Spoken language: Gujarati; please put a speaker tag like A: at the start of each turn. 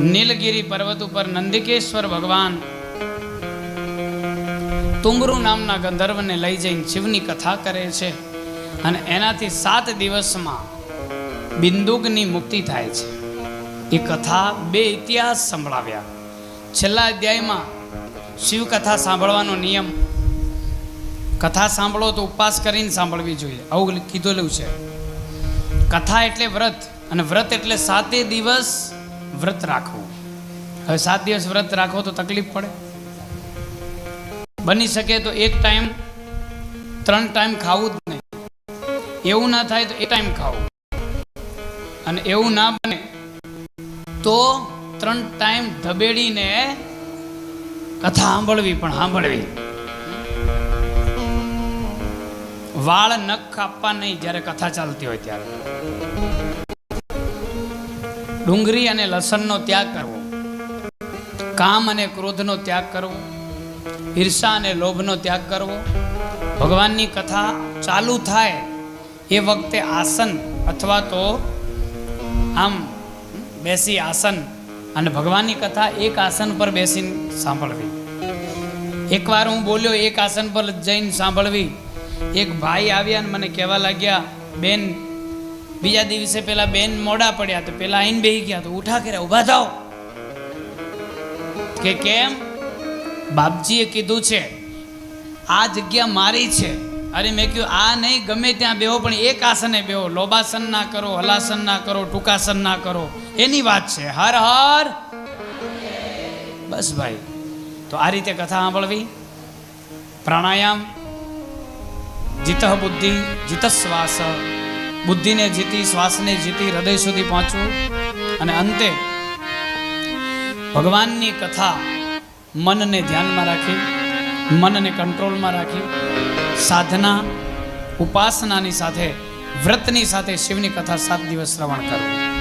A: નીલગિરી પર્વત ઉપર નંદિકેશ્વર ભગવાન તુંગરુ નામના ગંધર્વને લઈ જઈને શિવની કથા કરે છે અને એનાથી સાત દિવસમાં બિંદુકની મુક્તિ થાય છે. એ કથા બે ઇતિહાસ સંભળાવ્યા. છેલ્લા અધ્યાયમાં શિવ કથા સાંભળવાનો નિયમ, કથા સાંભળો તો ઉપવાસ કરીને સાંભળવી જોઈએ. આવું કીધેલું છે. કથા એટલે વ્રત અને વ્રત એટલે સાતે દિવસ વ્રત રાખવું. હવે સાત દિવસ વ્રત રાખો તો તકલીફ પડે. બની શકે તો એક ટાઈમ, ત્રણ ટાઈમ ખાવું જ નહીં. એવું ના થાય તો એક ટાઈમ ખાવું. અને એવું ના બને તો ત્રણ ટાઈમ ધબેડીને કથા સાંભળવી પણ સાંભળવી. વાળ નખ કાપવા નહીં, જ્યારે કથા ચાલતી હોય ત્યારે. ડુંગળી અને લસણનો ત્યાગ કરવો. કામ અને ક્રોધનો ત્યાગ કરવો. ઈર્ષા અને લોભનો ત્યાગ કરવો. ભગવાનની કથા ચાલુ થાય એ વખતે આસન અથવા તો આમ બેસી આસન અને ભગવાનની કથા એક આસન પર બેસીને સાંભળવી. એકવાર હું બોલ્યો એક આસન પર જઈને સાંભળવી. એક ભાઈ આવ્યા અને મને કહેવા લાગ્યા, બેન બીજા દિવસે પેલા બેન મોડા પડ્યા તો પેલા આઈને બેહી ગયા તો ઉઠા કર્યા, ઊભા થાઓ. કે કેમ? બાપજીએ કીધું છે, આ જગ્યા મારી છે. અરે મેં કહ્યું આ નહીં, ગમે ત્યાં બેહો, પણ એક આસને બેહો. લોબાસન ના કરો, હલાસન ના કરો, ટૂંકાસન ના કરો. એની વાત છે. હર હર. બસ ભાઈ, તો આ રીતે કથા સાંભળવી. પ્રાણાયામ, જીત બુદ્ધિ, જીત શ્વાસ. બુદ્ધિને જીતી, શ્વાસને જીતી, હૃદય સુધી પહોંચવું અને અંતે, ભગવાનની કથા મનને ધ્યાનમાં રાખી, મનને કંટ્રોલમાં રાખી, સાધના, ઉપાસનાની સાથે, વ્રતની સાથે શિવની કથા સાત દિવસ શ્રવણ કરવું